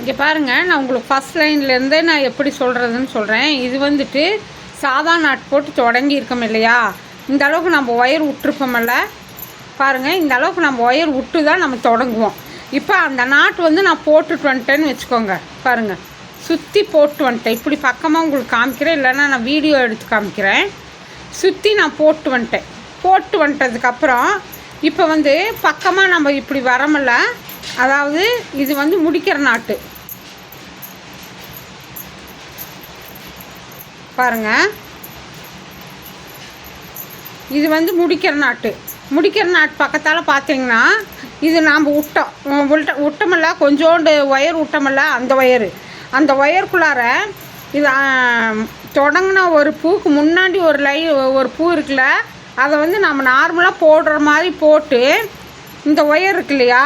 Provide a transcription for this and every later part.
இங்கே பாருங்கள் நான் உங்களுக்கு ஃபஸ்ட் லைன்லேருந்தே நான் எப்படி சொல்கிறதுன்னு சொல்கிறேன் இது வந்துட்டு சாதா நாட் போட்டு தொடங்கி இருக்கோம் இல்லையா? இந்த அளவுக்கு நம்ம ஒயர் விட்டுருப்போம்ல பாருங்கள் இந்த அளவுக்கு நம்ம ஒயர் விட்டு தான் நம்ம தொடங்குவோம். இப்போ அந்த நாட்டு வந்து நான் போட்டுட்டு வந்துட்டேன்னு வச்சுக்கோங்க. பாருங்கள் சுற்றி போட்டு வந்துட்டேன். இப்படி பக்கமாக உங்களுக்கு காமிக்கிறேன் இல்லைன்னா நான் வீடியோ எடுத்து காமிக்கிறேன். சுற்றி நான் போட்டு வந்துட்டேன். போட்டு வந்துட்டதுக்கப்புறம் இப்போ வந்து பக்கமாக நம்ம இப்படி வரமில்ல அதாவது இது வந்து முடிக்கிற நாட்டு. பாருங்க. இது வந்து முடிக்கிற நாட்டு. முடிக்கிற நாட்டு பக்கத்தால் பார்த்தீங்கன்னா இது நாம் விட்டோம் விட்ட விட்டமில்ல கொஞ்சோண்டு ஒயர் விட்டமில்ல அந்த ஒயரு அந்த ஒயருக்குள்ளார இது தொடங்கின ஒரு பூக்கு முன்னாடி ஒரு லை ஒரு பூ இருக்குல்ல அதை வந்து நம்ம நார்மலாக போடுற மாதிரி போட்டு இந்த ஒயர் இருக்கு இல்லையா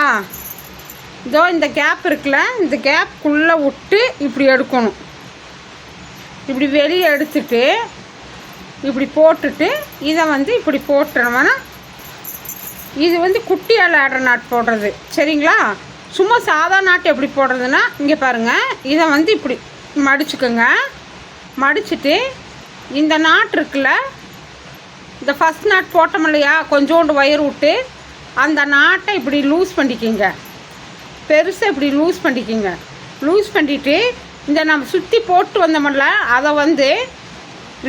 இதோ இந்த கேப் இருக்குல்ல இந்த கேப்புக்குள்ளே விட்டு இப்படி எடுக்கணும். இப்படி வெளியே எடுத்துட்டு இப்படி போட்டுட்டு இதை வந்து இப்படி போட்டுறோம்னா இது வந்து குட்டியால் ஆடுற நாட் போடுறது. சரிங்களா? சும்மா சாதா நாட்டு எப்படி போடுறதுன்னா இங்கே பாருங்கள் இதை வந்து இப்படி மடிச்சுக்கோங்க. மடிச்சுட்டு இந்த நாட் இருக்குல்ல இந்த ஃபஸ்ட் நாட் போட்டோம் இல்லையா கொஞ்சோண்டு ஒயர் விட்டு அந்த நாட்டை இப்படி லூஸ் பண்ணிக்கிங்க. பெருசாக இப்படி லூஸ் பண்ணிக்கிங்க. லூஸ் பண்ணிவிட்டு இந்த நம்ம சுற்றி போட்டு வந்தோம்ல அதை வந்து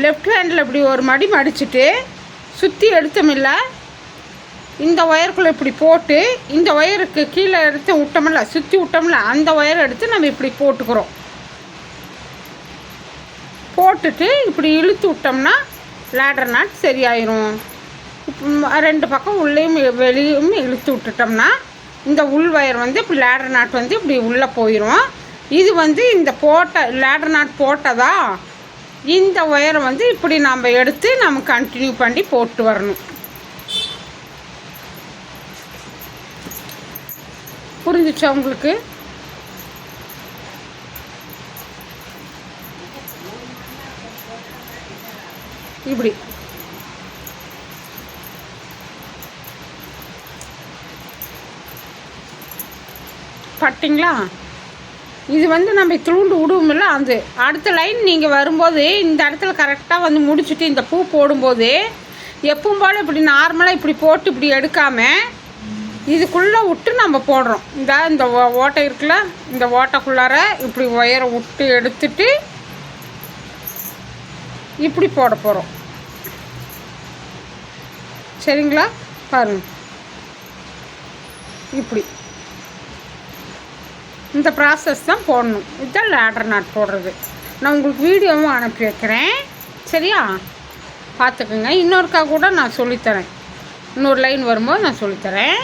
லெஃப்ட் ஹேண்டில் இப்படி ஒரு மடி மடிச்சுட்டு சுற்றி எடுத்தோமில்ல இந்த ஒயருக்குள்ளே இப்படி போட்டு இந்த ஒயருக்கு கீழே எடுத்து விட்டோமில்ல சுற்றி விட்டோம்ல அந்த ஒயரை எடுத்து நம்ம இப்படி போட்டுக்கிறோம். போட்டுட்டு இப்படி இழுத்து விட்டோம்னா லேடர் நாட் சரியாயிரும். ரெண்டு பக்கம் உள்ளேயும் வெளியும் இழுத்து விட்டுட்டோம்னா இந்த உள் ஒயர் வந்து இப்படி லேடர் நாட் வந்து இப்படி உள்ளே போயிடும் இது வந்து இந்த போட்ட லேடர் நாட் போட்டதா? இந்த ஒயரை வந்து இப்படி நம்ம எடுத்து நம்ம கண்டினியூ பண்ணி போட்டு வரணும். புரிஞ்சிச்சா உங்களுக்கு? இப்படி. பட்டிங்களா இது வந்து நம்ம தூண்டு விடுவோம்ல அந்த அடுத்த லைன் நீங்கள் வரும்போது இந்த இடத்துல கரெக்டாக வந்து முடிச்சுட்டு இந்த பூ போடும்போது எப்பவும் போல் இப்படி நார்மலாக இப்படி போட்டு இப்படி எடுக்காமல் இதுக்குள்ளே விட்டு நம்ம போடுறோம். இந்த இந்த ஓட்டை இருக்குல்ல இந்த ஓட்டைக்குள்ளார இப்படி ஒயரை விட்டு எடுத்துட்டு இப்படி போட போகிறோம் சரிங்களா? பாருங்க. இப்படி. இந்த ப்ராசஸ் தான் போடணும். இதுதான் லேடர் நாட் போடுறது. நான் உங்களுக்கு வீடியோவும் அனுப்பி வைக்கிறேன். சரியா? பார்த்துக்குங்க. இன்னொருக்கா கூட நான் சொல்லித்தரேன். இன்னொரு லைன் வரும்போது நான் சொல்லித்தரேன்.